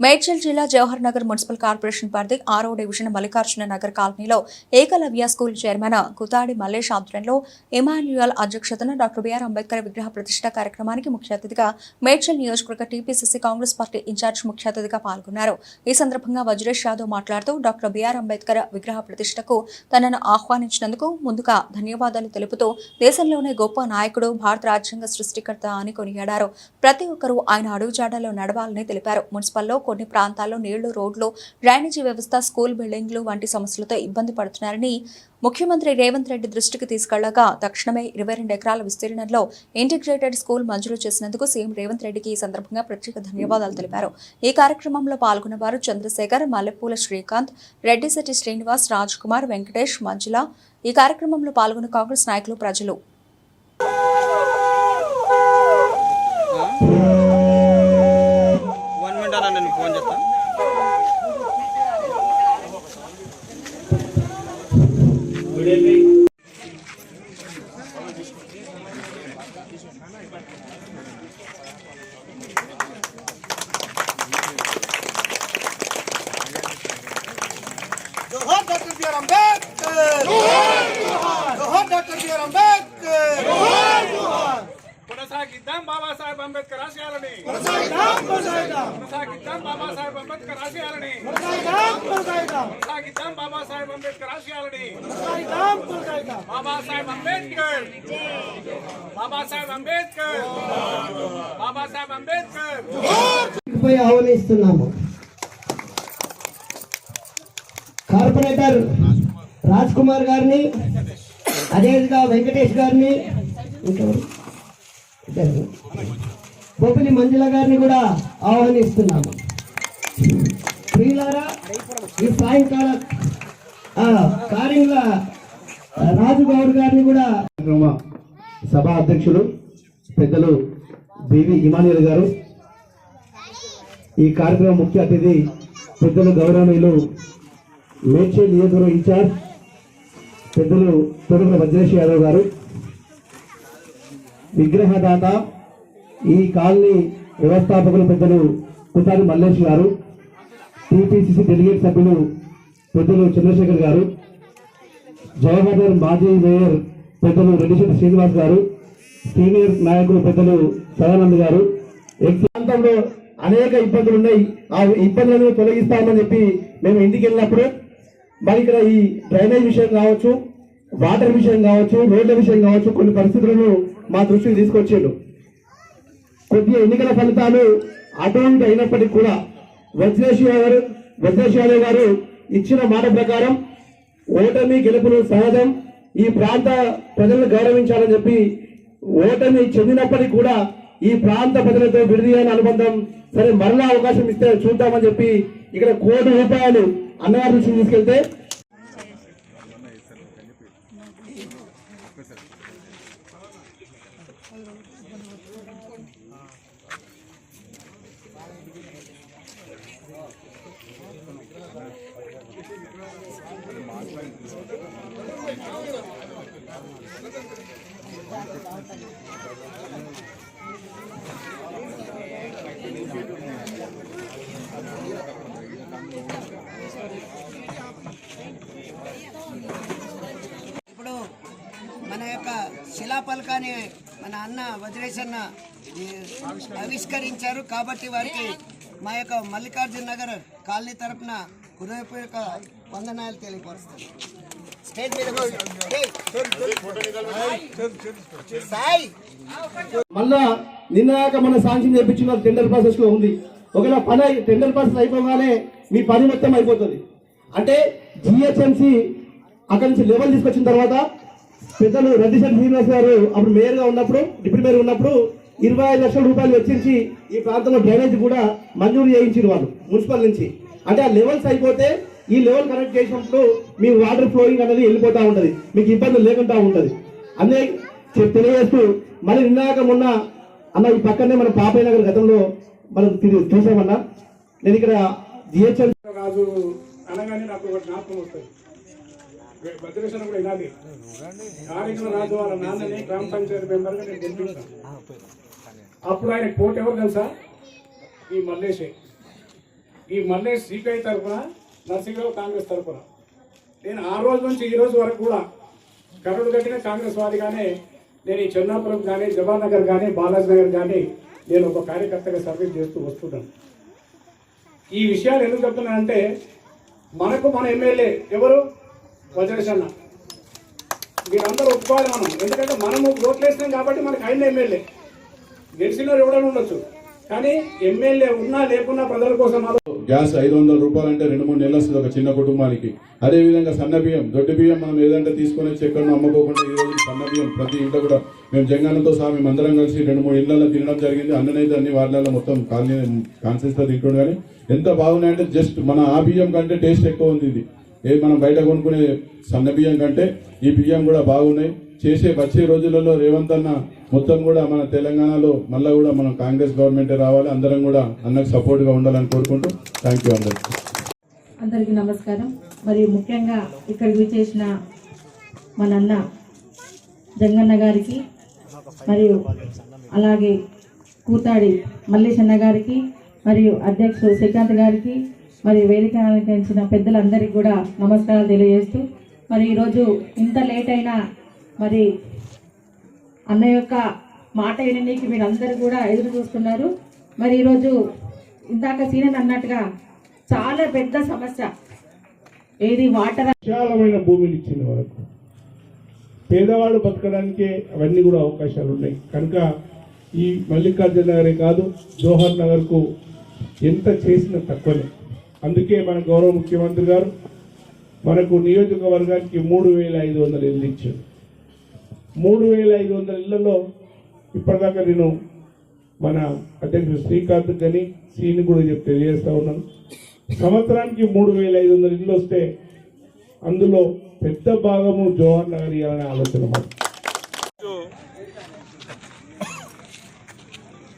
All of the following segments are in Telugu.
మేడ్చల్ జిల్లా జవహర్ నగర్ మున్సిపల్ కార్పొరేషన్ పరిధి ఆరో డివిజన్ మల్లికార్జున నగర్ కాలనీలో ఏకలవ్య స్కూల్ చైర్మన్ కుతాడి మల్లేష్ ఆధ్వర్యంలో ఇమాన్యుయల్ అధ్యక్షతన డాక్టర్ బిఆర్ అంబేద్కర్ విగ్రహ ప్రతిష్ట కార్యక్రమానికి ముఖ్య అతిథిగా మేడ్చల్ నియోజకవర్గ టీపీసీసీ కాంగ్రెస్ పార్టీ ఇన్ఛార్జ్ ముఖ్య అతిథిగా పాల్గొన్నారు. ఈ సందర్భంగా వజ్రేష్ యాదవ్ మాట్లాడుతూ డాక్టర్ బిఆర్ అంబేద్కర్ విగ్రహ ప్రతిష్టకు తనను ఆహ్వానించినందుకు ముందుగా ధన్యవాదాలు తెలుపుతూ దేశంలోనే గొప్ప నాయకుడు భారత రాజ్యాంగ సృష్టికర్త అని కొనియాడారు. ప్రతి ఒక్కరూ ఆయన అడుగుజాడలో నడవాలని తెలిపారు. మున్సిపల్లో కొన్ని ప్రాంతాల్లో నీళ్ళు రోడ్లు డ్రైనేజీ వ్యవస్థ స్కూల్ బిల్డింగ్లు వంటి సమస్యలతో ఇబ్బంది పడుతున్నారని ముఖ్యమంత్రి రేవంత్ రెడ్డి దృష్టికి తీసుకెళ్ళగా తక్షణమే ఇరవై రెండు ఎకరాల విస్తీర్ణంలో ఇంటిగ్రేటెడ్ స్కూల్ మంజూరు చేసినందుకు సీఎం రేవంత్ రెడ్డికి ఈ సందర్భంగా ప్రత్యేక ధన్యవాదాలు తెలిపారు. ఈ కార్యక్రమంలో పాల్గొన్న వారు చంద్రశేఖర్ మల్లెపూల శ్రీకాంత్ రెడ్డిశెట్టి శ్రీనివాస్ రాజ్ కుమార్ వెంకటేష్ మంజుల. ఈ కార్యక్రమంలో పాల్గొన్న కాంగ్రెస్ నాయకులు ప్రజలు. ఫోన్ చేస్తాను जोहार डॉक्टर बी आर अम्बेडकर जोहार डॉक्टर बी आर अम्बेडकर కొనసాగిద్దాం బాబాసాహెబ్ అంబేద్కర్ ఆశయాలని కొనసాగిద్దాం కొనసాగిద్దాం కొనసాగిద్దాం బాబాసాహెబ్ అంబేద్కర్ ఆశయాలని కొనసాగిద్దాం కొనసాగిద్దాం కొనసాగిద్దాం బాబాసాహెబ్ అంబేద్కర్ ఆశయాలని కొనసాగిద్దాం కొనసాగిద్దాం బాబాసాహెబ్ అంబేద్కర్ బాబాసాహెబ్ అంబేద్కర్ బాబాసాహెబ్ అంబేద్కర్ పోయి ఆహ్వానిస్తున్నాము కార్పొరేటర్ రాజ్ కుమార్ గారిని అదేవిధంగా వెంకటేష్ గారిని ఇంకెవరు? ఇద్దరు. బొబ్బిలి మంజుల గారిని కూడా ఆహ్వానిస్తున్నాము ప్రియులారా ఈ సాయంకాల ఆ, రాజుగౌడ్ గారిని కూడా కార్యక్రమ సభ అధ్యక్షులు పెద్దలు బివి ఇమానియల్ గారు ఈ కార్యక్రమం ముఖ్య అతిథి పెద్దలు గౌరవనీయులు మేడ్చల్ నియోజకవర్గ ఇన్ఛార్జ్ పెద్దలు తొడుగుల వజ్రేష్ యాదవ్ గారు విగ్రహదాత ఈ కాలనీ వ్యవస్థాపకుల పెద్దలు కుతారి మల్లేష్ గారు టీపీసీసీ డెలిగేట్ సభ్యులు పెద్దలు చంద్రశేఖర్ గారు జవహర్ మాజీ మేయర్ పెద్దలు రెడ్డిశెట్టి శ్రీనివాస్ గారు సీనియర్ నాయకులు పెద్దలు సదానంద్ గారు. ప్రాంతంలో అనేక ఇబ్బందులు ఉన్నాయి. ఆ ఇబ్బందులను తొలగిస్తామని చెప్పి మేము ఇంటికి వెళ్ళినప్పుడు మరి ఇక్కడ ఈ డ్రైనేజ్ విషయం కావచ్చు వాటర్ విషయం కావచ్చు రోడ్ల విషయం కావచ్చు కొన్ని పరిస్థితులను మా దృష్టికి తీసుకొచ్చిండు. కొద్దిగా ఎన్నికల ఫలితాలు అటువంటి అయినప్పటికీ కూడా వజ్రేష్ గారు వజ్రేష్ గారు ఇచ్చిన మాట ప్రకారం ఓటమి గెలుపులు సహజం. ఈ ప్రాంత ప్రజలను గౌరవించాలని చెప్పి ఓటమి చెందినప్పటికీ కూడా ఈ ప్రాంత ప్రజలతో విడదీయని అనుబంధం సరే మరలా అవకాశం ఇస్తే చూద్దామని చెప్పి ఇక్కడ కోటి రూపాయలు అన్నగారి దృష్టికి తీసుకెళ్తే ఇప్పుడు మన యొక్క శిలాపలకాన్ని మన అన్న వజ్రేశన్న ఆవిష్కరించారు కాబట్టి వారికి మా యొక్క మల్లికార్జున నగర్ కాలనీ తరపున హృదయపూర్వక వందనాలు తెలియపరుస్తాను. స్టేజ్ మీద సాయి. మళ్ళా నిన్నాక మన శాంక్షన్ చేయించిన టెండర్ ప్రాసెస్లో ఉంది. ఒకవేళ పని టెండర్ ప్రాసెస్ అయిపోగానే మీ పని మొత్తం అయిపోతుంది. అంటే జిహెచ్ఎంసి అక్కడి నుంచి లెవెల్ తీసుకొచ్చిన తర్వాత పెద్దలు రెడ్డిశెట్టి శ్రీనివాస్ గారు అప్పుడు మేయర్గా ఉన్నప్పుడు డిప్యూటీ మేయర్ ఉన్నప్పుడు ఇరవై ఐదు లక్షల రూపాయలు వెచ్చించి ఈ ప్రాంతంలో డ్రైనేజ్ కూడా మంజూరు చేయించారు వాళ్ళు మున్సిపల్ నుంచి. అంటే ఆ లెవెల్స్ అయిపోతే ఈ లెవెల్ కనెక్ట్ చేసినప్పుడు మీ వాటర్ ఫ్లోయింగ్ అనేది వెళ్ళిపోతూ ఉంటుంది. మీకు ఇబ్బంది లేకుండా ఉంటుంది. అదే తెలియజేస్తూ మళ్ళీ నిన్నాక మొన్న అన్న ఈ పక్కనే మన పాపయ్య నగర్ గతంలో మనం తిరిగి చూసామన్నా. నేను ఇక్కడ జిహెచ్ఎల్ రాజు అనగానే నాకు ఒక జ్ఞాపకం వస్తుంది. భద్రేశ్వరం కూడా ఇలాగే. కార్యక్రమ రాజు వాళ్ళ నాన్నని గ్రామ పంచాయతీ మెంబర్గా నేను గెలిపించాను. అప్పుడు ఆయన కోట్ ఎవరు తెలుసా? ఈ మల్లేశే. ఈ మల్లేష్ సిపిఐ తరఫున నర్సింగ్రావు కాంగ్రెస్ తరఫున. నేను ఆ రోజు నుంచి ఈ రోజు వరకు కూడా కరుడు కట్టిన కాంగ్రెస్ వారిగానే నేను ఈ చెన్నాపురం కానీ జవహర్ నగర్ కానీ బాలాజీ నగర్ కానీ నేను ఒక కార్యకర్తగా సర్వీస్ చేస్తూ వస్తున్నాను ఈ విషయాలు ఎందుకు చెప్తున్నానంటే మనకు మన ఎమ్మెల్యే ఎవరు? వజ్రేష్ మీరందరూ ఒప్పుకోవాలి మనం. ఎందుకంటే మనము ఓట్లు వేసినాం కాబట్టి మనకు ఆయన ఎమ్మెల్యే. గెలిచిన ఎవడైనా ఉండొచ్చు. కానీ ఎమ్మెల్యే ఉన్నా లేకున్నా ప్రజల కోసం గ్యాస్ ఐదు వందల రూపాయలు అంటే రెండు మూడు నెలలు వస్తుంది ఒక చిన్న కుటుంబానికి. అదేవిధంగా సన్న బియ్యం దొడ్డు బియ్యం మనం ఏదంటే తీసుకొని వచ్చి ఎక్కడో అమ్ముకోకుండా ఈ రోజు సన్న బియ్యం ప్రతి ఇంట్లో కూడా మేము జంగానంతో సహా మేము అందరం కలిసి రెండు మూడు ఇళ్ళలో తినడం జరిగింది. అన్ననైతే అన్ని వార్డులలో మొత్తం కాలనీ కాన్సెన్స్తో తింటుండే కానీ ఎంత బాగున్నాయంటే జస్ట్ మన ఆ బియ్యం కంటే టేస్ట్ ఎక్కువ ఉంది ఇది. ఏ మనం బయట కొనుక్కునే సన్న బియ్యం కంటే ఈ బియ్యం కూడా బాగున్నాయి. చేసే వచ్చే రోజులలో రేవంత్ అన్న మొత్తం కూడా మన తెలంగాణలో మళ్ళీ కూడా మనం కాంగ్రెస్ గవర్నమెంట్ రావాలి. అందరం కూడా అన్నకు సపోర్ట్గా ఉండాలని కోరుకుంటూ థ్యాంక్ యూ అందరికి. అందరికీ నమస్కారం. మరి ముఖ్యంగా ఇక్కడికి విచ్చేసిన మన అన్న జంగన్న గారికి మరియు అలాగే కూతాడి మల్లేశన్న గారికి మరియు అధ్యక్షుడు శ్రీకాంత్ గారికి మరి వేదిక అలంకరించిన పెద్దలందరికీ కూడా నమస్కారాలు తెలియజేస్తూ మరి ఈరోజు ఇంత లేట్ అయినా మరి అన్న యొక్క మాట వినడానికి మీరు అందరూ కూడా ఎదురు చూస్తున్నారు. మరి ఈరోజు ఇందాక సీనియర్ అన్నట్టుగా చాలా పెద్ద సమస్య. ఏది వాటర్ విశాలమైన భూమిని ఇచ్చిన వరకు పేదవాళ్ళు బతకడానికే అవన్నీ కూడా అవకాశాలు ఉన్నాయి. కనుక ఈ మల్లికార్జున నగరే కాదు జోహర్ నగర్కు ఎంత చేసినా తక్కువనే. అందుకే మన గౌరవ ముఖ్యమంత్రి గారు మనకు నియోజకవర్గానికి మూడు వేల ఐదు వందలు ఇల్లు ఇచ్చారు? మూడు వేల ఐదు వందల ఇళ్ళలో ఇప్పటిదాకా నేను మన అధ్యక్షుడు శ్రీకాంత్ కానీ సీని కూడా చెప్పి తెలియజేస్తా ఉన్నాను. సంవత్సరానికి మూడు వేల ఐదు వందల ఇల్లు వస్తే అందులో పెద్ద భాగము జవహర్ నగర్ ఇవ్వాలనే ఆలోచన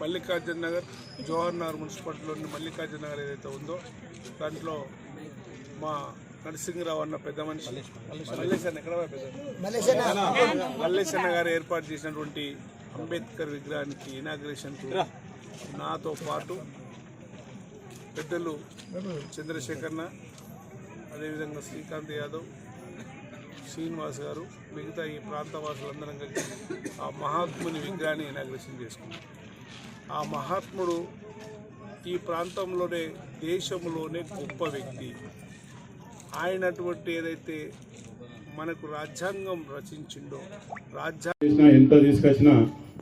మల్లికార్జున నగర్ జవహర్ నగర్ మున్సిపాలిటీలోని మల్లికార్జున నగర్ ఏదైతే ఉందో దాంట్లో మా నరసింహరావు అన్న పెద్ద మనిషి. మల్లేశన్న ఎక్కడ పెద్ద మల్లేశన్న గారు ఏర్పాటు చేసినటువంటి అంబేద్కర్ విగ్రహానికి ఇనాగ్రేషన్ నాతో పాటు పెద్దలు చంద్రశేఖర్న అదేవిధంగా శ్రీకాంత్ యాదవ్ శ్రీనివాస్ గారు మిగతా ఈ ప్రాంత వాసులందరం కలిసి ఆ మహాత్ముని విగ్రహాన్ని ఇనాగ్రేషన్ చేసుకున్నాం. ఆ మహాత్ముడు ఈ ప్రాంతంలోనే దేశంలోనే గొప్ప వ్యక్తి. ఆయనటువంటి ఏదైతే మనకు రాజ్యాంగం రచించిండో రాజ్యాంగం ఎంత తీసుకొచ్చినా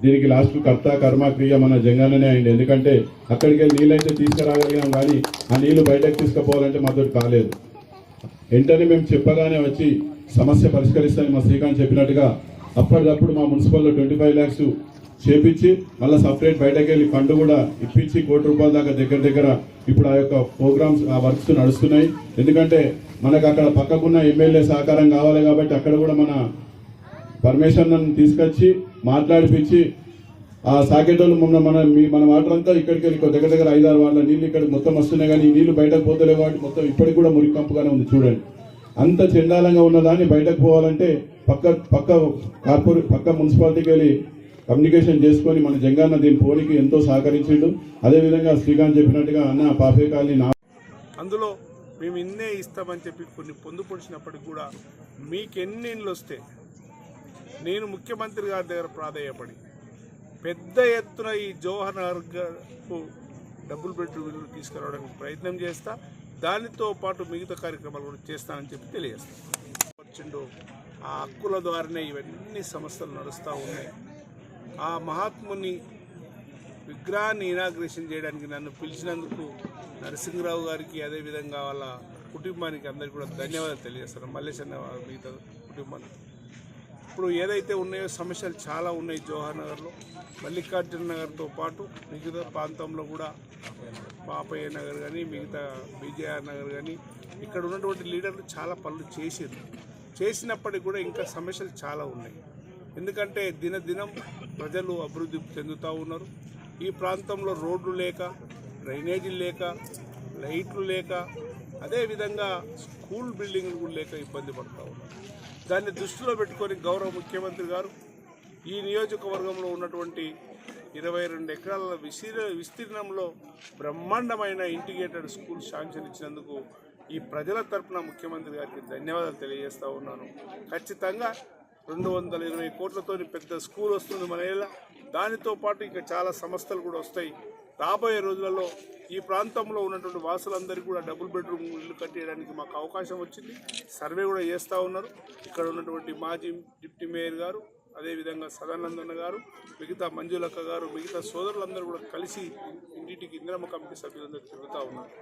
దీనికి లాస్ట్ కర్త కర్మ క్రియ మన జంగాలనే అయింది. ఎందుకంటే అక్కడికి వెళ్ళి నీళ్ళైతే తీసుకురాగలిగాం కానీ ఆ నీళ్ళు బయటకు తీసుకుపోవాలంటే మాతో కాలేదు. వెంటనే మేము చెప్పగానే వచ్చి సమస్య పరిష్కరిస్తానని మా శ్రీకాంత్ చెప్పినట్టుగా అప్పటికప్పుడు మా మున్సిపల్లో ట్వంటీ ఫైవ్ ల్యాక్స్ చేపించి మళ్ళీ సపరేట్ బయటకు వెళ్ళి ఫండ్ కూడా ఇప్పించి కోటి రూపాయల దాకా దగ్గర దగ్గర ఇప్పుడు ఆ యొక్క ప్రోగ్రామ్స్ ఆ వర్క్స్ నడుస్తున్నాయి. ఎందుకంటే మనకు అక్కడ పక్కకున్న ఎమ్మెల్యే సహకారం కావాలి కాబట్టి అక్కడ కూడా మన పర్మిషన్ తీసుకొచ్చి మాట్లాడిపించి ఆ సాకెటోళ్ళు మొన్న మన మీ- మన వాటర్ అంతా ఇక్కడికి వెళ్ళి దగ్గర దగ్గర ఐదారు వాళ్ళ నీళ్ళు ఇక్కడ మొత్తం వస్తున్నాయి కానీ ఈ బయటకు పోతలే కాబట్టి మొత్తం ఇప్పటికి కూడా మురికి కంపుగానే ఉంది. చూడండి. అంత చెండాలంగా ఉన్నదాన్ని బయటకు పోవాలంటే పక్క పక్క కార్పొరే పక్క మున్సిపాలిటీకి వెళ్ళి కమ్యూనికేషన్ చేసుకొని మన జంగాన్న దీని పోనీకి ఎంతో సహకరించిండు. అదేవిధంగా శ్రీకాంత్ చెప్పినట్టుగా అన్న పాఫే కాలనీ నా అందులో మేము ఇన్నే ఇస్తామని చెప్పి కొన్ని పొందుపరిచినప్పటికి కూడా మీకు ఎన్ని ఇండ్లు వస్తే నేను ముఖ్యమంత్రి గారి దగ్గర ప్రాధేయపడి పెద్ద ఎత్తున ఈ జవహర్ నగర్కు డబుల్ బెడ్రూమ్ ఇల్లు తీసుకురావడానికి ప్రయత్నం చేస్తా దానితో పాటు మిగతా కార్యక్రమాలు కూడా చేస్తానని చెప్పి తెలియజేస్తాను వచ్చిండు ఆ హక్కుల ద్వారానే ఇవన్నీ సంస్థలు నడుస్తూ ఉన్నాయి. ఆ మహాత్ముని విగ్రహాన్ని ఇనాగ్రేషన్ చేయడానికి నన్ను పిలిచినందుకు నరసింహరావు గారికి అదేవిధంగా వాళ్ళ కుటుంబానికి అందరికీ కూడా ధన్యవాదాలు తెలియజేస్తాను మల్లేశన్న మిగతా కుటుంబానికి. ఇప్పుడు ఏదైతే ఉన్నాయో సమస్యలు చాలా ఉన్నాయి జవహర్ నగర్లో. మల్లికార్జున నగర్తో పాటు మిగతా ప్రాంతంలో కూడా పాపయ్య నగర్ కానీ మిగతా విజయఆర్ నగర్ కానీ ఇక్కడ ఉన్నటువంటి లీడర్లు చాలా పనులు చేసారు చేసినప్పటికీ కూడా ఇంకా సమస్యలు చాలా ఉన్నాయి. ఎందుకంటే దినదినం ప్రజలు అభివృద్ధి చెందుతూ ఉన్నారు. ఈ ప్రాంతంలో రోడ్లు లేక డ్రైనేజీలు లేక లైట్లు లేక అదేవిధంగా స్కూల్ బిల్డింగ్లు లేక ఇబ్బంది పడుతూ ఉన్నారు. దాన్ని దృష్టిలో పెట్టుకొని గౌరవ ముఖ్యమంత్రి గారు ఈ నియోజకవర్గంలో ఉన్నటువంటి ఇరవై రెండు ఎకరాల విస్తీర్ణ విస్తీర్ణంలో బ్రహ్మాండమైన ఇంటిగ్రేటెడ్ స్కూల్ శాంక్షన్ ఇచ్చినందుకు ఈ ప్రజల తరపున ముఖ్యమంత్రి గారికి ధన్యవాదాలు తెలియజేస్తూ ఉన్నాను. ఖచ్చితంగా రెండు వందల ఇరవై కోట్లతో పెద్ద స్కూల్ వస్తుంది మన ఏళ్ళ. దానితో పాటు ఇంకా చాలా సంస్థలు కూడా వస్తాయి. రాబోయే రోజులలో ఈ ప్రాంతంలో ఉన్నటువంటి వాసులందరికీ కూడా డబుల్ బెడ్రూమ్ ఇల్లు కట్టేయడానికి మాకు అవకాశం వచ్చింది. సర్వే కూడా చేస్తూ ఉన్నారు. ఇక్కడ ఉన్నటువంటి మాజీ డిప్యూటీ మేయర్ గారు అదేవిధంగా సదానందన్న గారు మిగతా మంజులక్క గారు మిగతా సోదరులందరూ కూడా కలిసి ఇంటింటికి ఇందిరమ్మ కమిటీ సభ్యులందరూ తిరుగుతూ ఉన్నారు.